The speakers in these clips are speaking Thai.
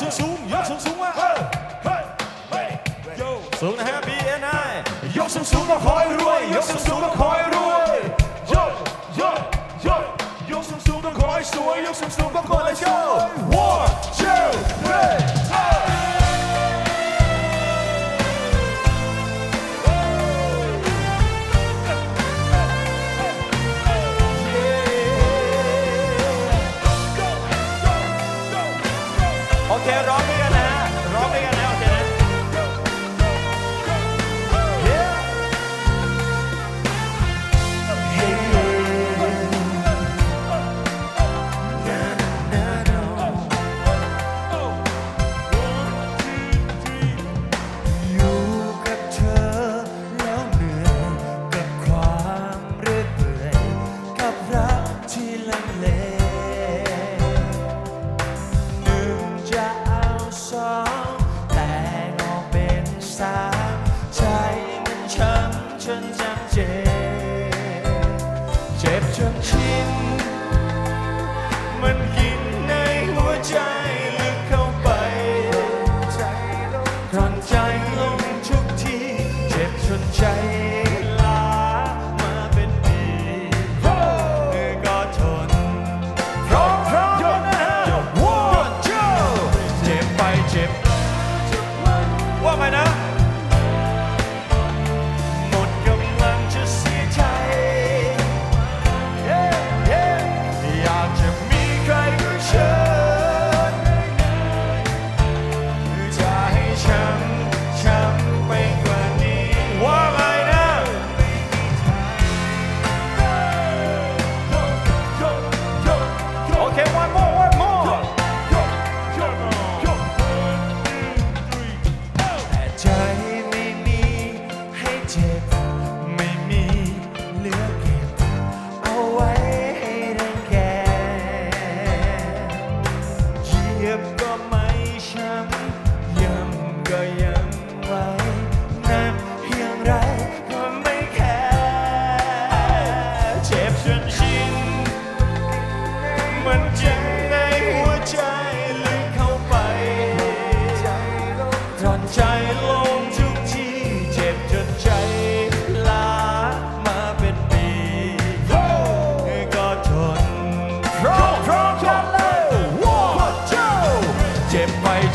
สูงสูงยกสูงสูงอ่ะเฮ้ยเฮ้ยเฮ้ยสูงนะฮะ BNI ยกสูงสูงก็ขอ ลังเลหนึ่งจะเอาสองแต่งอเป็นสามใจมันช้ำจนจำเจ็บเจ็บจนชินมันกินในหัวใจลึกเข้าไปกลั่นใจลงทุกทีเจ็บจนใจ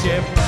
Тепла.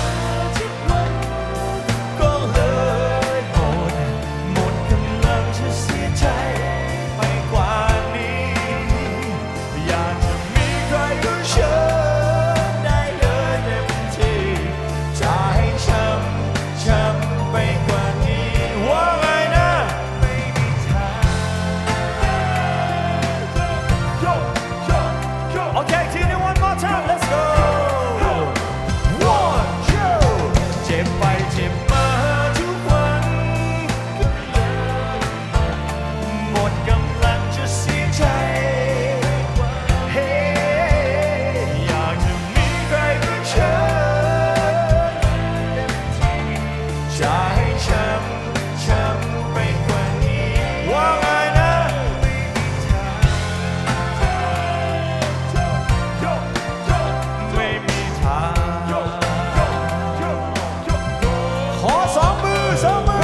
coração.